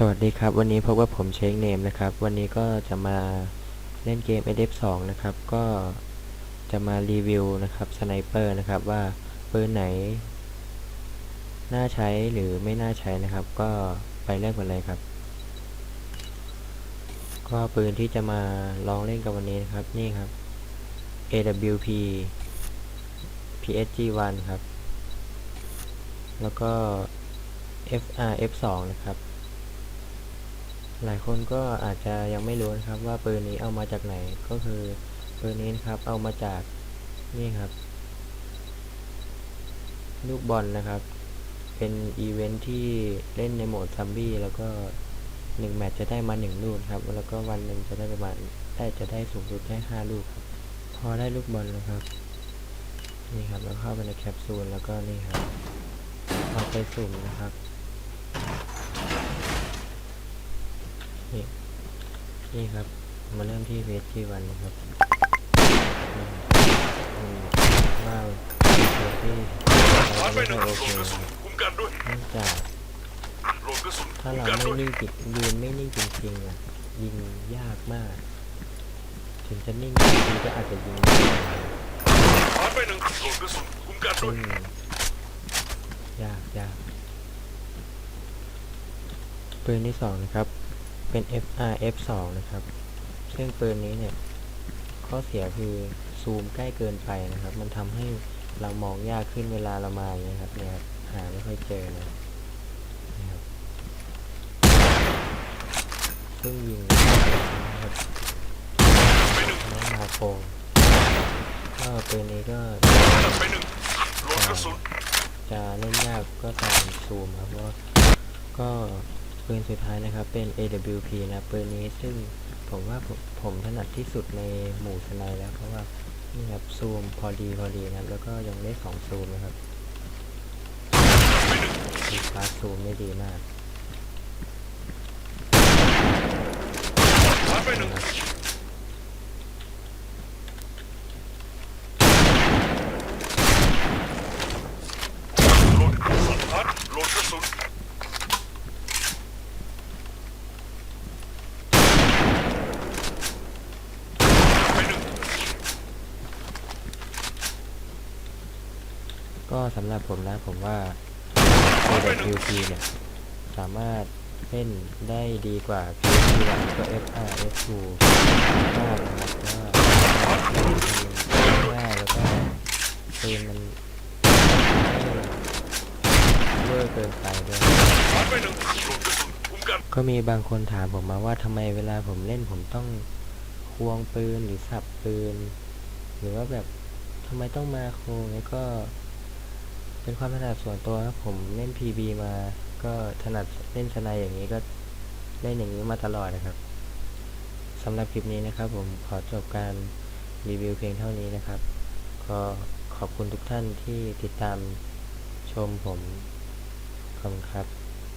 สวัสดีครับ วันนี้พบกับผมเชคเนมนะครับ วันนี้ก็จะมาเล่นเกม SF2 นะครับ ก็จะมารีวิวนะครับสไนเปอร์นะครับว่าปืนไหน น่าใช้หรือไม่น่าใช้นะครับ ก็ไปเริ่มกันเลยครับ ก็ปืนที่จะมาลองเล่นกับวันนี้นะครับนี่ครับ AWP PSG1 ครับ แล้วก็ FRF2 นะครับ หลายคนก็อาจจะยังไม่รู้นะครับว่าปืนนี้เอามาจากไหนก็คือปืนนี้นครับเอามาจากนี่ครับ ลูกบอลนะครับ เป็นอีเวนท์ที่เล่นในโหมดซัมบี้แล้วก็หนึ่งแมตช์จะได้มาหนึ่งลูกครับ แล้วก็วันหนึ่งจะได้ประมาณได้จะได้สูงสุดได้ห้าลูกครับ พอได้ลูกบอลนะครับ นี่ครับแล้วเข้าไปในแคปซูลแล้วก็นี่ครับเอาไปสุ่มนะครับ นี่นี่ครับ มาเริ่มที่เวทีวันนะครับว้าวเวทีผ่านไปไม่หนึ่ค่องยโอเคนคุ้มกันด้วยเนื่องจากถ้าเราไม่นิ่งจริงยืนไม่นิ่งจริงๆอะยิงยากมาก ถึงจะนิ่งจริงก็อาจจะยิงไปหนึ่งโหลดกระสุนคุ้มกันด้วยงยากยากปืนที่สองนะครับ เป็น FRF2 นะครับ ซึ่งปืนนี้เนี่ย ข้อเสียคือซูมใกล้เกินไปนะครับ มันทำให้เรามองยากขึ้นเวลาเรามาอย่างเงี้ยครับเนี่ยครับหาไม่ค่อยเจอเลยนะครับซึ่งยิงนะครับไปหนึ่งน้องมาโคงก็ปืนนี้ก็ไปหนึ่งโหลดกระสุนจะเล่นยากก็ตามซูมครับเพราะว่าก็ ปืนสุดท้ายนะครับเป็น AWP นะปืนนี้ซึ่งผมว่าผมผมถนัดที่สุดในหมู่สไนแล้วเพราะว่านี่ครับซูมพอดีพอดีนะครับแล้วก็ยังได้สองซูมนะครับมีฟาสซูมได้ดีมาก ผ่านไปหนึ่ง นะครับ โหลดกระสุนผ่านโหลดกระสุนไปหนึ่ง ก็สำหรับผมนะผมว่า AWP เนี่ย สามารถเล่นได้ดีกว่า PSP แล้วก็ FRF2 มากนะครับเพราะว่ามันง่ายแล้วก็ปืนมันไม่เวอร์เกินไปด้วยก็มีบางคนถามผมมาว่าทำไมเวลาผมเล่นผมต้องควงปืนหรือสับปืน หรือว่าแบบทำไมต้องมาโคงแล้วก็ เป็นความถนัดส่วนตัวครับผมเล่น PB มาก็ถนัดเล่นสนายอย่างนี้ก็เล่นอย่างนี้มาตลอดนะครับสำหรับคลิปนี้นะครับผมขอจบการรีวิวเพียงเท่านี้นะครับ ก็ขอบคุณทุกท่านที่ติดตามชมผมขอบคุณครับ